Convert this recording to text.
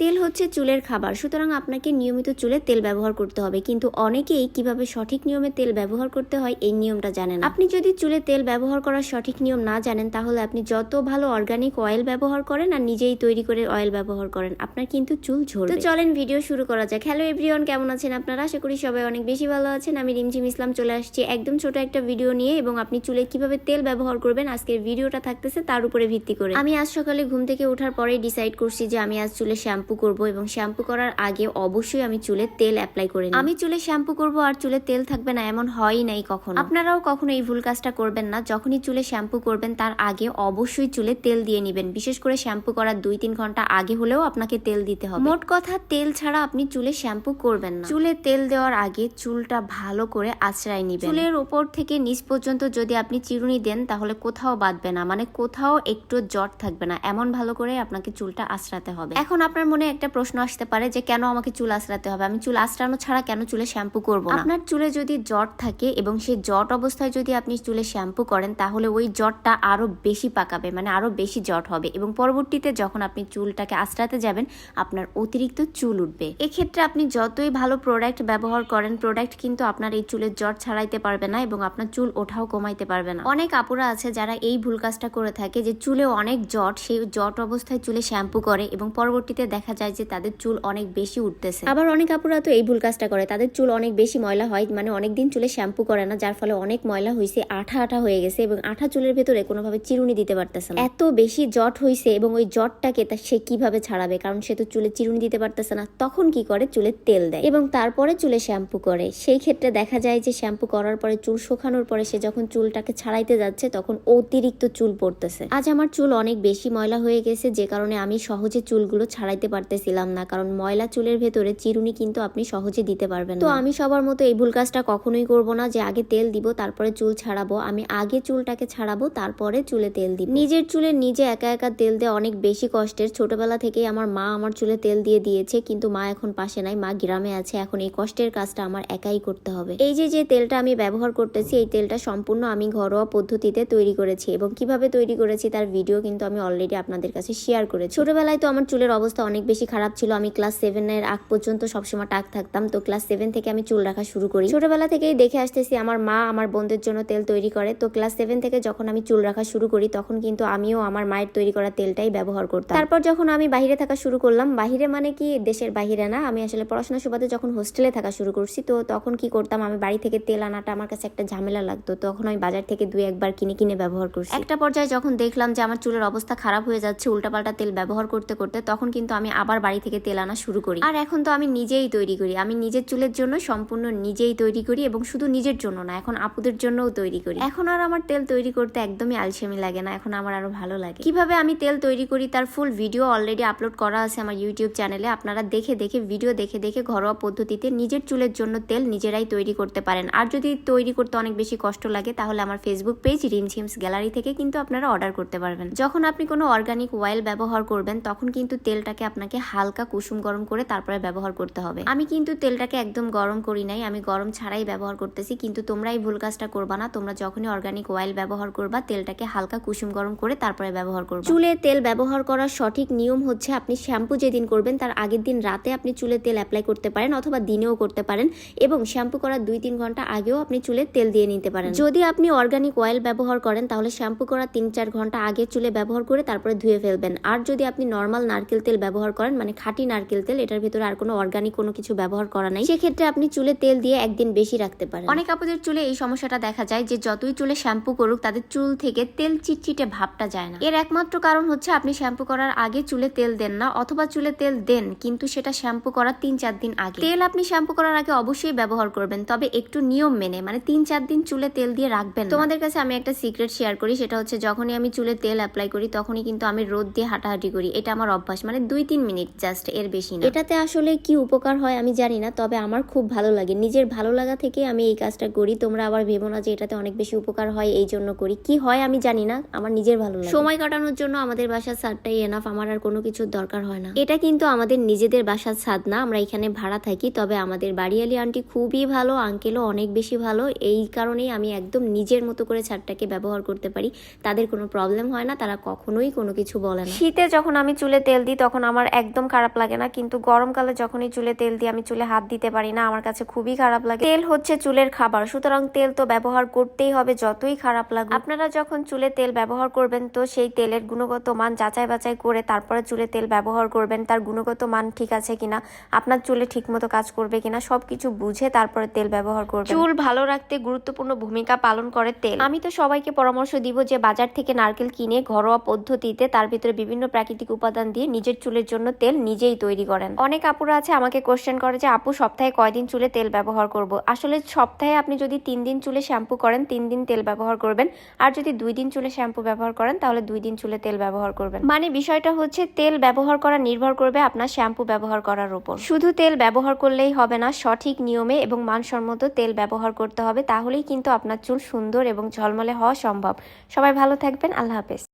তেল হচ্ছে চুলের খাবার। সুতরাং আপনাকে নিয়মিত চুলে তেল ব্যবহার করতে হবে। কিন্তু অনেকেই কীভাবে সঠিক নিয়মে তেল ব্যবহার করতে হয় এই নিয়মটা জানেন আপনি যদি চুলে তেল ব্যবহার করার সঠিক নিয়ম না জানেন, তাহলে আপনি যত ভালো অর্গানিক অয়েল ব্যবহার করেন আর নিজেই তৈরি করে অয়েল ব্যবহার করেন, আপনার কিন্তু চুল ঝরবে। তো চলেন ভিডিও শুরু করা যাক। হ্যালো এভরিওয়ান কেমন আছেন আপনারা? আশা করি সবাই অনেক বেশি ভালো আছেন। আমি রিমঝিম ইসলাম চলে আসছি একদম ছোট একটা ভিডিও নিয়ে এবং আপনি চুলে কীভাবে তেল ব্যবহার করবেন আজকের ভিডিওটা থাকতেছে তার উপরে ভিত্তি করে। আমি আজ সকালে ঘুম থেকে ওঠার পরেই ডিসাইড করছি যে আমি আজ চুলে শ্যাম্পু করব এবং শ্যাম্পু করার আগে অবশ্যই আমি চুলে তেল অ্যাপ্লাই করে আমি চুলে শ্যাম্পু করব আর চুলে তেল থাকবে না এমন হয়ই নাই কখনো। আপনারাও কখনো এই ভুল কাজটা করবেন না যখনই চুলে শ্যাম্পু করবেন তার আগে অবশ্যই চুলে তেল দিয়ে নেবেন। বিশেষ করে শ্যাম্পু করার দুই তিন ঘণ্টা আগে হলেও আপনাকে তেল দিতে হবে। মোট কথা তেল ছাড়া আপনি চুলে শ্যাম্পু করবেন না। চুলে তেল দেওয়ার আগে চুলটা ভালো করে আঁচড়াই নিবেন। চুলের উপর থেকে নিচ পর্যন্ত যদি আপনি চিরুনি দেন তাহলে কোথাও বাঁধবে না মানে কোথাও একটু জট থাকবে না এমন ভালো করে আপনাকে চুলটা আঁচড়াতে হবে। এখন আপনার মনে একটা প্রশ্ন আসতে পারে যে কেন আমাকে চুল আঁচড়াতে হবে? আমি চুল আঁচড়ানো ছাড়া কেন চুলে শ্যাম্পু করব না? আপনার চুলে যদি জট থাকে এবং সেই জট অবস্থায় যদি আপনি চুলে শ্যাম্পু করেন, তাহলে ওই জটটা আরও বেশি পাকাবে মানে আরও বেশি জট হবে এবং পরবর্তীতে যখন আপনি চুলটাকে আঁচড়াতে যাবেন, আপনার অতিরিক্ত চুল উঠবে। এক্ষেত্রে আপনি যতই ভালো প্রোডাক্ট ব্যবহার করেন প্রোডাক্ট কিন্তু আপনার এই চুলের জট ছাড়াইতে পারবে না এবং আপনার চুল ওঠাও কমাইতে পারবে না। অনেক আপুরা আছে যারা এই ভুল কাজটা করে থাকে যে চুলে অনেক জট, সেই জট অবস্থায় চুলে শ্যাম্পু করে এবং পরবর্তীতে দেখা যায় যে তাদের চুল অনেক বেশি উঠতেছে। আবার অনেক আপুরা তো এই ভুল কাজটা করে। তাদের চুল অনেক বেশি ময়লা হয় মানে অনেকদিন চুলে শ্যাম্পু করে না যার ফলে অনেক ময়লা হয়েছে আঠা আঠা হয়ে গেছে এবং আঠা চুলের ভেতরে কোনোভাবে চিরুনি দিতে পারতেছে না। এত বেশি জট হয়েছে এবং ওই জটটাকে তা সে কীভাবে ছাড়াবে? কারণ সে তো চুলে চিরুনি দিতে পারতেছে না। তখন কি করে? চুলে তেল দেয়। এবং তারপরে চুলে শ্যাম্পু করে। সেই ক্ষেত্রে দেখা যায় যে শ্যাম্পু করার পরে চুল শুকানোর পরে সে যখন চুলটাকে ছাড়াইতে যাচ্ছে তখন অতিরিক্ত চুল পড়তেছে। আজ আমার চুল অনেক বেশি ময়লা হয়ে গেছে যে কারণে আমি সহজে চুলগুলো ছাড়াইতে পারতেছিলাম না কারণ ময়লা চুলের ভেতরে চিরুনি কিন্তু আপনি সহজে দিতে পারবেন তো আমি সবার মতো এই ভুল কাজটা কখনোই করব না যে আগে তেল দিব তারপরে চুল ছাড়াবো আমি আগে চুলটাকে ছাড়াবো তারপরে চুলে তেল দিব। নিজের চুলে নিজে একা একা তেল দেওয়া অনেক বেশি কষ্টের। ছোটবেলা থেকেই আমার মা আমার চুলে তেল দিয়ে দিয়েছে কিন্তু মা এখন পাশে নাই মা গ্রামে আছে এখন এই কষ্টের কাজটা আমার একাই করতে হবে। এই যে যে তেলটা আমি ব্যবহার করতেছি এই তেলটা সম্পূর্ণ আমি ঘরোয়া পদ্ধতিতে তৈরি করেছি এবং কীভাবে তৈরি করেছি তার ভিডিও কিন্তু আমি অলরেডি আপনাদের কাছে শেয়ার করেছি। ছোটবেলায় তো আমার চুলের অবস্থা অনেক বেশি খারাপ ছিল। আমি ক্লাস সেভেনের আগ পর্যন্ত সবসময় টাক থাকতাম। তো ক্লাস সেভেন থেকে আমি চুল রাখা শুরু করি। ছোটবেলা থেকেই দেখে আসতেছি আমার মা আমার বোনদের জন্য তেল তৈরি করে। তো ক্লাস সেভেন থেকে যখন আমি চুল রাখা শুরু করি, তখন কিন্তু আমিও আমার মায়ের তৈরি করা তেলটাই ব্যবহার করতাম। তারপর যখন আমি বাইরে থাকা শুরু করলাম বাইরে মানে কি দেশের বাইরে না, আমি আসলে পড়াশোনা সুবাদে যখন হোস্টেলে থাকা শুরু করছি, তো তখন কি করতাম, আমি বাড়ি থেকে তেল আনাটা আমার কাছে একটা ঝামেলা লাগতো। তখন আমি বাজার থেকে দুই একবার কিনে কিনে ব্যবহার করছি। একটা পর্যায়ে যখন দেখলাম যে আমার চুলের অবস্থা খারাপ হয়ে যাচ্ছে, উল্টাপাল্টা তেল ব্যবহার করতে করতে, তখন কিন্তু আমি আবার বাড়ি থেকে তেল আনা শুরু করি। আর এখন তো আমি নিজেই তৈরি করি। আমি নিজের চুলের জন্য সম্পূর্ণ নিজেই তৈরি করি এবং শুধু নিজের জন্য না, এখন আপুদের জন্যও তৈরি করি। এখন আর আমার তেল তৈরি করতে একদমই আলসেমি লাগে না, এখন আমার আরও ভালো লাগে। কীভাবে আমি তেল তৈরি করি তার ফুল ভিডিও অলরেডি আপলোড করা আছে আমার ইউটিউব চ্যানেলে আপনারা দেখে দেখে ভিডিও দেখে দেখে ঘরোয়া পদ্ধতিতে নিজের চুলের জন্য তেল নিজেরাই তৈরি করতে পারেন। আর যদি তৈরি করতে অনেক বেশি কষ্ট লাগে, তাহলে আমার ফেসবুক পেজ রিমঝিমস গ্যালারি থেকে কিন্তু আপনারা অর্ডার করতে পারবেন। যখন আপনি কোনো অর্গানিক অয়েল ব্যবহার করবেন, তখন কিন্তু তেলটাকে আপনাকে হালকা কুসুম গরম করে তারপরে ব্যবহার করতে হবে। আমি কিন্তু তেলটাকে একদম গরম করি নাই, আমি গরম ছাড়াই ব্যবহার করতেছি, কিন্তু তোমরা এই ভুল কাজটা করবা না, তোমরা যখনই অর্গানিক অয়েল ব্যবহার করবা, তেলটাকে হালকা কুসুম গরম করে তারপরে ব্যবহার করবা। চুলে তেল ব্যবহার করার সঠিক নিয়ম হচ্ছে আপনি শ্যাম্পু যেদিন করবেন, তার আগের দিন রাতে আপনি চুলে তেল অ্যাপ্লাই করতে পারেন অথবা দিনেও করতে পারেন এবং শ্যাম্পু করার দুই তিন ঘণ্টা আগেও আপনি চুলে তেল দিয়ে নিতে পারেন। যদি আপনি অর্গানিক অয়েল ব্যবহার করেন, তাহলে শ্যাম্পু করার তিন চার ঘণ্টা আগে চুলে ব্যবহার করে তারপরে ধুয়ে ফেলবেন। আর যদি আপনি নর্মাল নারকেল তেল ব্যবহার করেন মানে খাঁটি নারকেল তেল, এটার ভিতরে আর কোনো অর্গানিক কোনো কিছু ব্যবহার করা নাই। সেক্ষেত্রে আপনি চুলে তেল দিয়ে একদিন বেশি রাখতে পারেন। অনেক আপুদের চুলে এই সমস্যাটা দেখা যায় যে যতই চুলে শ্যাম্পু করুক, তাদের চুল থেকে তেল চিটচিটে ভাবটা যায় না। এর একমাত্র কারণ হচ্ছে আপনি শ্যাম্পু করার আগে চুলে তেল দেন না, অথবা চুলে তেল দেন, কিন্তু সেটা শ্যাম্পু করার তিন চার দিন আগে। তেল আপনি শ্যাম্পু করার আগে অবশ্যই ব্যবহার করবেন, তবে একটু নিয়ম মেনে মানে তিন চার দিন চুলে তেল দিয়ে রাখবেন তোমাদের কাছে আমি একটা সিক্রেট শেয়ার করি, সেটা হচ্ছে যখনই আমি চুলে তেল অ্যাপ্লাই করি, তখনই কিন্তু আমি রোদ দিয়ে হাঁটাহাঁটি করি, এটা আমার অভ্যাস মানে দুই তিন মিনিট জাস্ট এর বেশি না। এটাতে আসলে কি উপকার হয় আমি জানি না তবে আমার খুব ভালো লাগে। নিজের ভালো লাগা থেকে আমি এই কাজটা করি। তোমরা আবার ভেবো না যে এটাতে অনেক বেশি উপকার হয় এই জন্য করি। কি হয় আমি জানি না আমার নিজের ভালো লাগে। সময় কাটানোর জন্য আমাদের বাসার ছাদটাই এনাফ আমার আর কোনো কিছুর দরকার হয় না। এটা কিন্তু আমাদের নিজেদের বাসার ছাদ না আমরা এখানে ভাড়া থাকি তবে আমাদের বাড়িয়ালি আন্টি খুবই ভালো আঙ্কেলও অনেক বেশি ভালো। এই কারণেই আমি একদম নিজের মতো করে ছাদটাকে ব্যবহার করতে পারি। তাদের কোনো প্রবলেম হয় না তারা কখনোই কোনো কিছু বলে না। শীতে যখন আমি চুলে তেল দিই তখন আমার একদম খারাপ লাগে না। কিন্তু গরমকালে যখনই চুলে তেল দিয়ে আমি চুলে হাত দিতে পারি না। আমার কাছে খুবই খারাপ লাগে। তেল হচ্ছে চুলের খাবার। সুতরাং তেল তো ব্যবহার করতেই হবে যতই খারাপ লাগুক। আপনারা যখন চুলে তেল ব্যবহার করবেন তো সেই তেলের গুণগত মান যাচাই বাছাই করে তারপরে চুলে তেল ব্যবহার করবেন। তার গুণগত মান ঠিক আছে কিনা আপনার চুলে ঠিকমতো কাজ করবে কিনা সবকিছু বুঝে তারপরে তেল ব্যবহার করবেন। চুল ভালো রাখতে গুরুত্বপূর্ণ ভূমিকা পালন করে তেল। আমি তো সবাইকে পরামর্শ দিব যে বাজার থেকে নারকেল কিনে ঘরোয়া পদ্ধতিতে তার ভিতরে বিভিন্ন প্রাকৃতিক উপাদান দিয়ে নিজের চুলের জন্য তেল নিজেই তৈরি করেন। অনেক আপুরা আছে আমাকে কোশ্চেন করে যে, আপু, সপ্তাহে কয়দিন চুলে তেল ব্যবহার করব? আসলে সপ্তাহে আপনি যদি তিন দিন চুলে শ্যাম্পু করেন, তিন দিন তেল ব্যবহার করবেন। আর যদি দুই দিন চুলে শ্যাম্পু ব্যবহার করেন, তাহলে দুই দিন চুলে তেল ব্যবহার করবেন। মানে বিষয়টা হচ্ছে, তেল ব্যবহার করা নির্ভর করবে আপনার শ্যাম্পু ব্যবহার করার উপর। শুধু তেল ব্যবহার করলেই হবে না, সঠিক নিয়মে এবং মানসম্মত তেল ব্যবহার করতে হবে, তাহলেই কিন্তু আপনার চুল সুন্দর এবং ঝলমলে হওয়া সম্ভব। সবাই ভালো থাকবেন, আল্লাহ হাফেজ।